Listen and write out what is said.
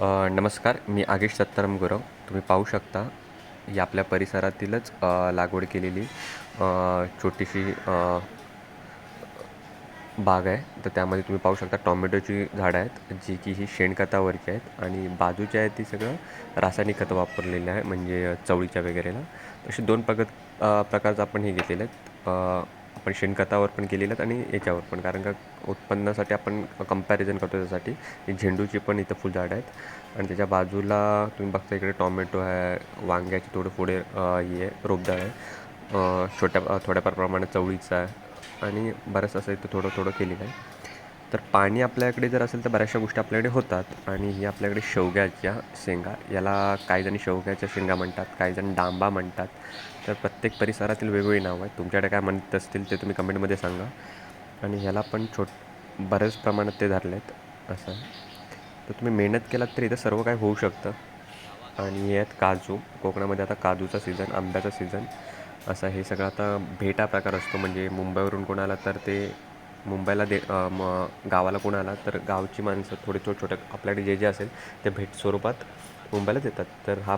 नमस्कार मी आगेश सत्ताराम गुरव. तुम्ही पाहू शकता ही आपल्या परिसरातीलच लागवड केलेली छोटीशी बाग आहे. तर त्यामध्ये तुम्ही पाहू शकता टॉमॅटोची झाडं आहेत जी की ही शेणखतावरची आहेत आणि बाजूची आहे ती सगळं रासायनिक खतं वापरलेलं आहे म्हणजे चवळीच्या वगैरेला. असे दोन प्रगत प्रकारचं आपण हे घेतलेले आहेत. आपण शेणखतावर पण केलेलं आहेत आणि याच्यावर पण. कारण का उत्पन्नासाठी आपण कंपॅरिझन करतो त्यासाठी. झेंडूची पण इथं फुलझाडं आहेत. आणि त्याच्या बाजूला तुम्ही बघता इकडे टॉमॅटो आहे वांग्याची थोडं पुढे हे आहे रोपदाळ आहे. छोट्या थोड्याफार प्रमाणात चवळीचं आहे. आणि बरंच असं इथं थोडं थोडं केलेलं आहे. तर पाणी आपल्याकडे जर असेल तर बऱ्याचशा गोष्टी आपल्याकडे होतात. आणि ही आपल्याकडे शेवग्याच्या शेंगा याला काहीजणी शेवग्याच्या शेंगा म्हणतात काहीजण डांबा म्हणतात. तर प्रत्येक परिसरातील वेगवेगळी नावं आहेत. तुमच्याकडे काय म्हणत असतील ते तुम्ही कमेंटमध्ये सांगा. आणि ह्याला पण छोट बऱ्याच प्रमाणात ते धरले आहेत असं तर तुम्ही मेहनत केलात तर इथं सर्व काय होऊ शकतं. आणि हे आहेत काजू. कोकणामध्ये आता काजूचा सीझन आंब्याचा सीझन. असा हे सगळं आता भेटा प्रकार असतो. म्हणजे मुंबईवरून कोणाला तर ते मुंबईला दे म गावाला कोण आला तर गावची माणसं थोडे छोटे छोटे आपल्याकडे जे जे असेल ते भेट स्वरूपात मुंबईला देतात. तर हा